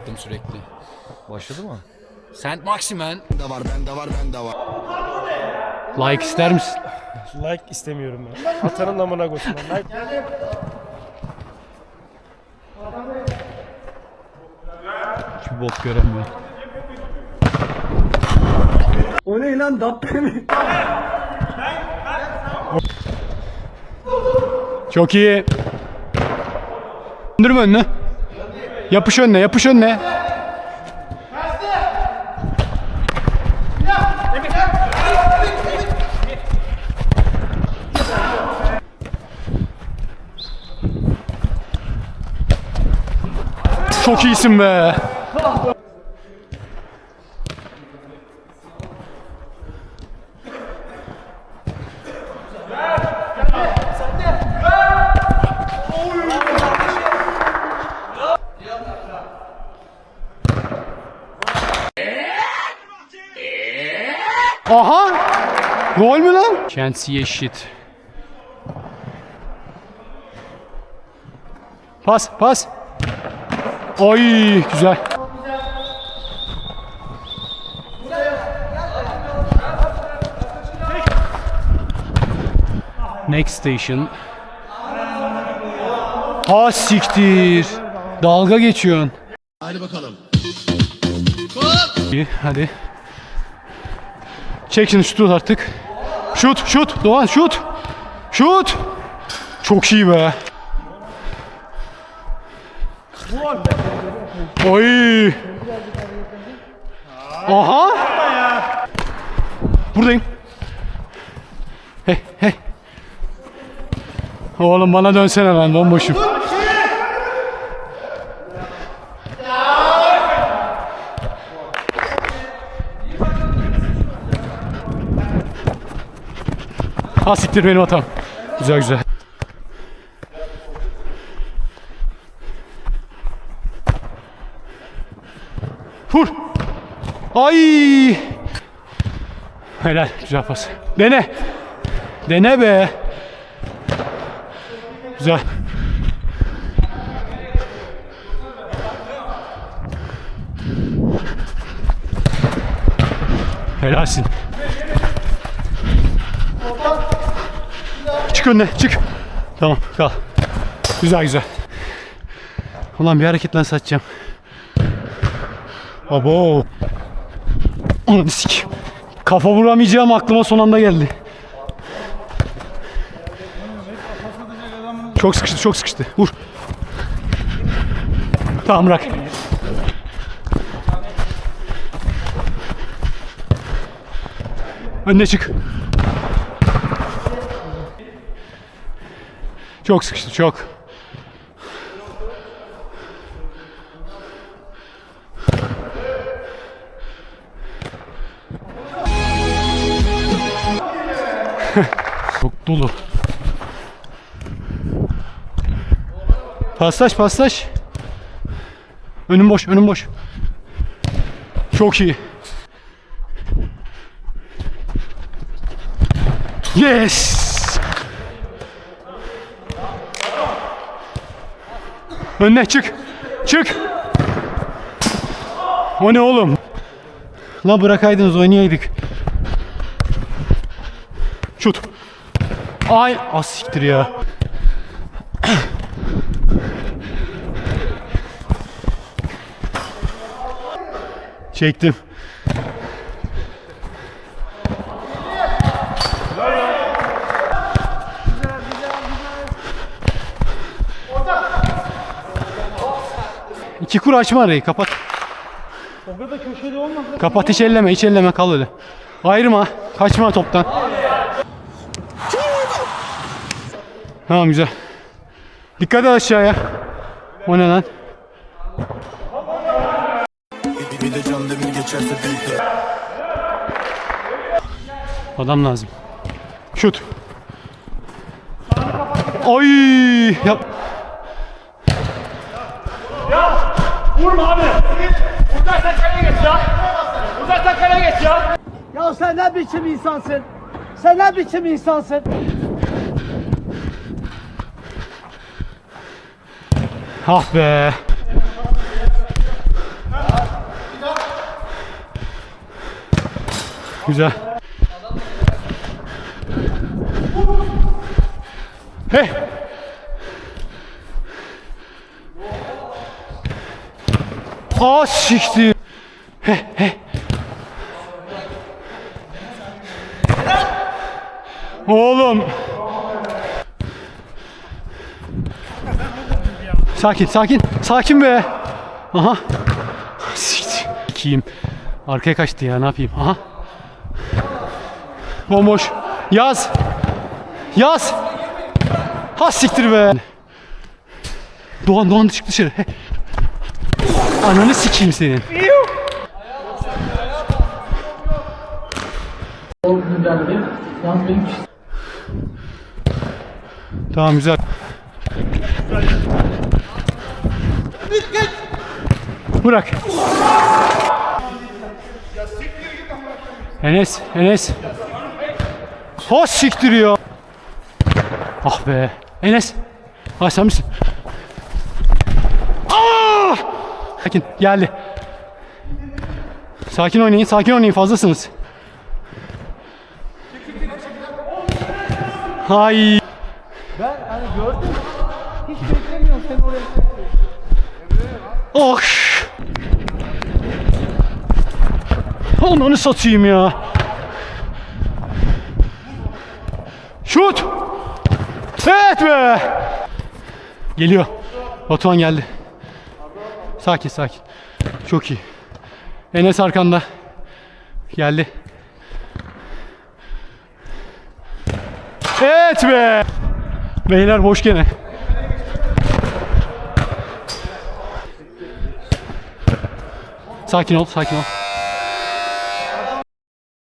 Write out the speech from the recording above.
Yaptım sürekli. Başladı mı? Saint Maximen. da var, bende var, bende var. Like ister misin? Like istemiyorum ben. Atanın amına koysun. Like. Hiçbir bok göremiyorum. O ne lan Dabbe mi? Çok iyi. Döndürme önüne. Yapış önüne, yapış önüne. Çok iyisin be. Aha! Gol mü lan? Chelsea eşit. Pas, pas. Oy, güzel. Next station. Ha siktir. Dalga geçiyorsun. Hadi bakalım. İyi, hadi. Çek şimdi şutu artık. Şut, şut. Doğan şut. Şut. Çok iyi be. Oy. Aha. Buradayım. Hey, hey. Oğlum bana dönsene lan bomboşum. Ha siktir benim hatam. Güzel güzel. Vur. Ay. Helal. Güzel pas. Dene. Dene be. Güzel. Helalsin. Çık önüne çık. Tamam kal. Güzel güzel. Ulan bir hareketle satacağım. Abo. Ananı sik. Kafa vuramayacağım aklıma son anda geldi. Çok sıkıştı çok sıkıştı. Vur. Tamam bırak. Önüne çık. Çok sıkıştı çok. çok dolu. Paslaş paslaş. Önüm boş önüm boş. Çok iyi. Yes! Önüne çık. Çık. O ne oğlum? La bırakaydınız oynayaydık. Şut. Ay az siktir ya. Çektim. İki kur açma arayı kapat. O kadar köşede olmaz. Kapat hiç elleme hiç elleme kal öyle. Ayırma. Kaçma toptan. Tamam güzel. Dikkat et aşağıya. O ne lan? Adam lazım. Şut. Oy! Yap. Vurma abi. Buradan takana geç ya. Buradan takana geç ya. Ya sen ne biçim insansın? Sen ne biçim insansın? Ah be. Güzel. Hey! Aa siktir. He he. Oğlum. Sakin, sakin. Sakin be. Aha. Siktir. İkiyim. Arkaya kaçtı ya ne yapayım? Aha. Bomboş. Yaz. Yaz. Ha siktir be. Doğan Doğan çık dışarı. Ananı sikeyim senin. Tamam güzel. Bırak. Enes, Enes. Ha siktir ya. Ah be. Enes. Ha sen misin? Sakin, geldi. Sakin oynayın, sakin oynayın. Fazlasınız. Hay. Ben hani gördüm. Hiç beklemiyorum seni oraya. Oh. Ananı satayım ya. Şut. Evet be. Geliyor. Batuhan geldi. Sakin sakin. Çok iyi. Enes arkanda. Geldi. Evet be. Beyler boş gene. Sakin ol, sakin ol.